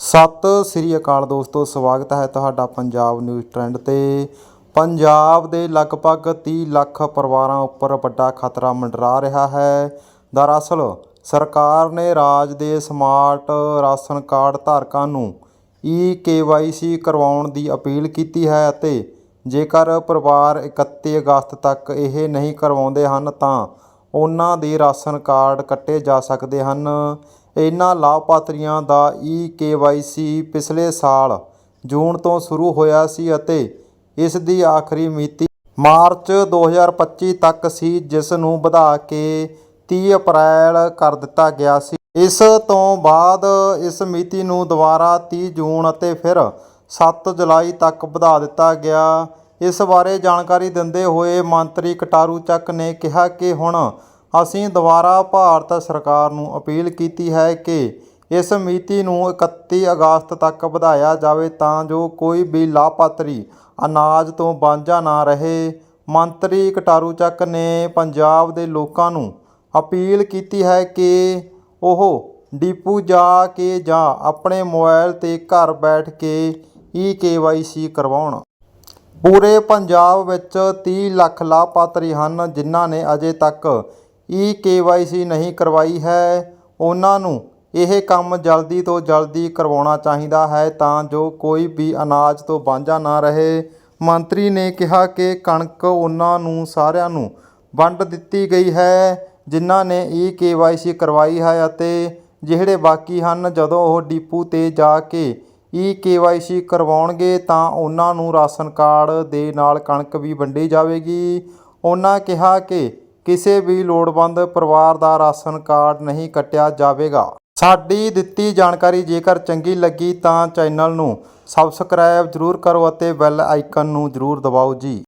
ਸਤਿ ਸ੍ਰੀ ਅਕਾਲ ਦੋਸਤੋ, ਸਵਾਗਤ ਹੈ ਤੁਹਾਡਾ ਪੰਜਾਬ ਨਿਊਜ਼ ਟ੍ਰੈਂਡ ਤੇ। ਪੰਜਾਬ ਦੇ ਲਗਭਗ 30 ਲੱਖ ਪਰਿਵਾਰਾਂ ਉੱਪਰ ਵੱਡਾ ਖਤਰਾ ਮੰਡਰਾ ਰਿਹਾ ਹੈ। ਦਰਅਸਲ, ਸਰਕਾਰ ਨੇ ਰਾਜ ਦੇ ਸਮਾਰਟ ਰਾਸ਼ਨ ਕਾਰਡ ਧਾਰਕਾਂ ਨੂੰ ਈ ਕੇਵਾਈਸੀ ਕਰਵਾਉਣ ਦੀ ਅਪੀਲ ਕੀਤੀ ਹੈ ਅਤੇ ਜੇਕਰ ਪਰਿਵਾਰ 31 ਅਗਸਤ ਤੱਕ ਇਹ ਨਹੀਂ ਕਰਵਾਉਂਦੇ ਹਨ ਤਾਂ ਉਹਨਾਂ ਦੇ ਰਾਸ਼ਨ ਕਾਰਡ ਕੱਟੇ ਜਾ ਸਕਦੇ ਹਨ। ਇਹਨਾਂ ਲਾਭਪਾਤਰੀਆਂ ਦਾ ਈ ਕੇਵਾਈਸੀ ਪਿਛਲੇ ਸਾਲ ਜੂਨ ਤੋਂ ਸ਼ੁਰੂ ਹੋਇਆ ਸੀ ਅਤੇ ਇਸ ਦੀ ਆਖਰੀ ਮਿਤੀ ਮਾਰਚ 2025 ਤੱਕ ਸੀ, ਜਿਸ ਨੂੰ ਵਧਾ ਕੇ 30 ਅਪ੍ਰੈਲ ਕਰ ਦਿੱਤਾ ਗਿਆ ਸੀ। ਇਸ ਤੋਂ ਬਾਅਦ ਇਸ ਮਿਤੀ ਨੂੰ ਦੁਬਾਰਾ 30 ਜੂਨ ਅਤੇ ਫਿਰ 7 ਜੁਲਾਈ ਤੱਕ ਵਧਾ ਦਿੱਤਾ ਗਿਆ। ਇਸ ਬਾਰੇ ਜਾਣਕਾਰੀ ਦਿੰਦੇ ਹੋਏ ਮੰਤਰੀ ਕਟਾਰੂ ਚੱਕ ਨੇ ਕਿਹਾ ਕਿ ਹੁਣ ਅਸੀਂ ਦੁਬਾਰਾ ਭਾਰਤ ਸਰਕਾਰ ਨੂੰ ਅਪੀਲ ਕੀਤੀ ਹੈ ਕਿ ਇਸ ਮਿਤੀ ਨੂੰ 31 ਅਗਸਤ ਤੱਕ ਵਧਾਇਆ ਜਾਵੇ ਤਾਂ ਜੋ ਕੋਈ ਵੀ ਲਾਭਪਾਤਰੀ ਅਨਾਜ ਤੋਂ ਵਾਂਝਾ ਨਾ ਰਹੇ। ਮੰਤਰੀ ਕਟਾਰੂ ਚੱਕ ਨੇ ਪੰਜਾਬ ਦੇ ਲੋਕਾਂ ਨੂੰ ਅਪੀਲ ਕੀਤੀ ਹੈ ਕਿ ਉਹ ਡੀਪੂ ਜਾ ਕੇ ਜਾਂ ਆਪਣੇ ਮੋਬਾਈਲ ਤੇ ਘਰ ਬੈਠ ਕੇ ਈ ਕੇਵਾਈਸੀ ਕਰਵਾਉਣ। ਪੂਰੇ ਪੰਜਾਬ ਵਿੱਚ 30 ਲੱਖ ਲਾਭਪਾਤਰੀ ਹਨ, ਜਿਨ੍ਹਾਂ ਨੇ ਅਜੇ ਤੱਕ ਈ ਕੇਵਾਈਸੀ ਨਹੀਂ ਕਰਵਾਈ ਹੈ। ਉਹਨਾਂ ਨੂੰ ਇਹ ਕੰਮ ਜਲਦੀ ਤੋਂ ਜਲਦੀ ਕਰਵਾਉਣਾ ਚਾਹੀਦਾ ਹੈ ਤਾਂ ਜੋ ਕੋਈ ਵੀ ਅਨਾਜ ਤੋਂ ਵਾਂਝਾ ਨਾ ਰਹੇ। ਮੰਤਰੀ ਨੇ ਕਿਹਾ ਕਿ ਕਣਕ ਉਹਨਾਂ ਨੂੰ ਸਾਰਿਆਂ ਨੂੰ ਵੰਡ ਦਿੱਤੀ ਗਈ ਹੈ, ਜਿਨ੍ਹਾਂ ਨੇ ਈ ਕੇਵਾਈਸੀ ਕਰਵਾਈ ਹੈ ਅਤੇ ਜਿਹੜੇ ਬਾਕੀ ਹਨ, ਜਦੋਂ ਉਹ ਡੀਪੂ ਤੇ ਜਾ ਕੇ ਈ ਕੇਵਾਈਸੀ ਕਰਵਾਉਣਗੇ ਤਾਂ ਉਹਨਾਂ ਨੂੰ ਰਾਸ਼ਨ ਕਾਰਡ ਦੇ ਨਾਲ ਕਣਕ ਵੀ ਵੰਡੀ ਜਾਵੇਗੀ। ਉਹਨਾਂ ਕਿਹਾ ਕਿ ਕਿਸੇ ਵੀ ਲੋੜਵੰਦ ਪਰਿਵਾਰ ਦਾ ਰਾਸ਼ਨ ਕਾਰਡ ਨਹੀਂ ਕੱਟਿਆ ਜਾਵੇਗਾ। ਸਾਡੀ ਦਿੱਤੀ ਜਾਣਕਾਰੀ ਜੇਕਰ ਚੰਗੀ ਲੱਗੀ ਤਾਂ ਚੈਨਲ ਨੂੰ ਸਬਸਕ੍ਰਾਈਬ ਜ਼ਰੂਰ ਕਰੋ ਅਤੇ ਬੈਲ ਆਈਕਨ ਨੂੰ ਜ਼ਰੂਰ ਦਬਾਓ ਜੀ।